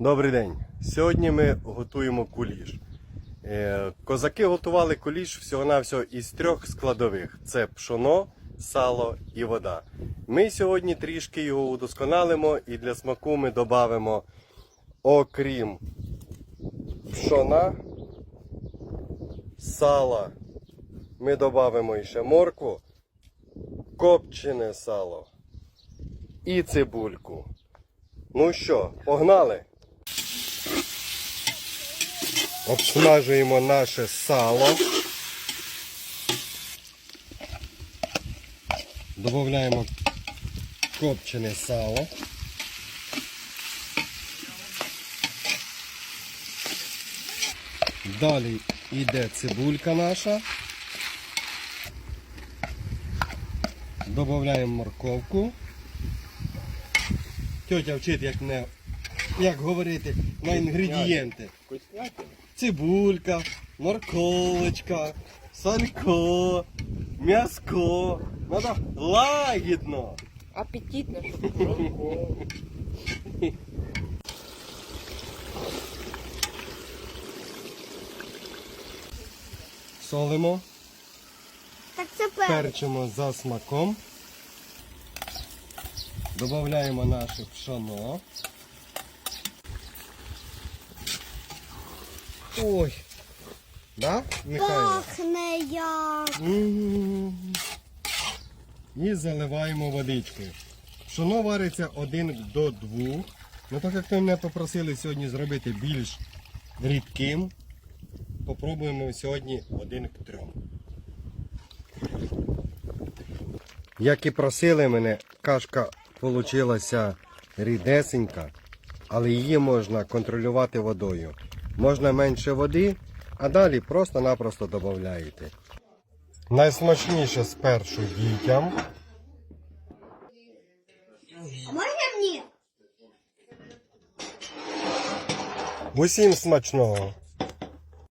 Добрий день. Сьогодні ми готуємо куліш. Е, Козаки готували куліш всього-навсього із трьох складових: це пшоно, сало і вода. Ми сьогодні трішки його удосконалимо і для смаку ми додамо, окрім пшона, сала, ми додамо ще моркву, копчене сало і цибульку. Ну що, погнали? Обсмажуємо наше сало. Додаємо копчене сало. Далі йде цибулька наша. Додаємо морковку. Тетя вчить, як не як говорити на інгредієнти. Цибулька, морковочка, салько, м'яско. Надо лагідно. Апетитно. Солимо, Так це перше. перчимо за смаком. Додаємо наше пшоно. Ой. Да, Михайло? Пахне як. І заливаємо водичкою. Пшоно вариться один до двох. Ну так як ви мене попросили сьогодні зробити більш рідким, попробуємо сьогодні один к трьом. Як і просили мене, кашка вийшла рідесенька, але її можна контролювати водою. Можна менше води, а далі просто-напросто додаєте. Найсмачніше спершу дітям. А можна мені? Усім смачного.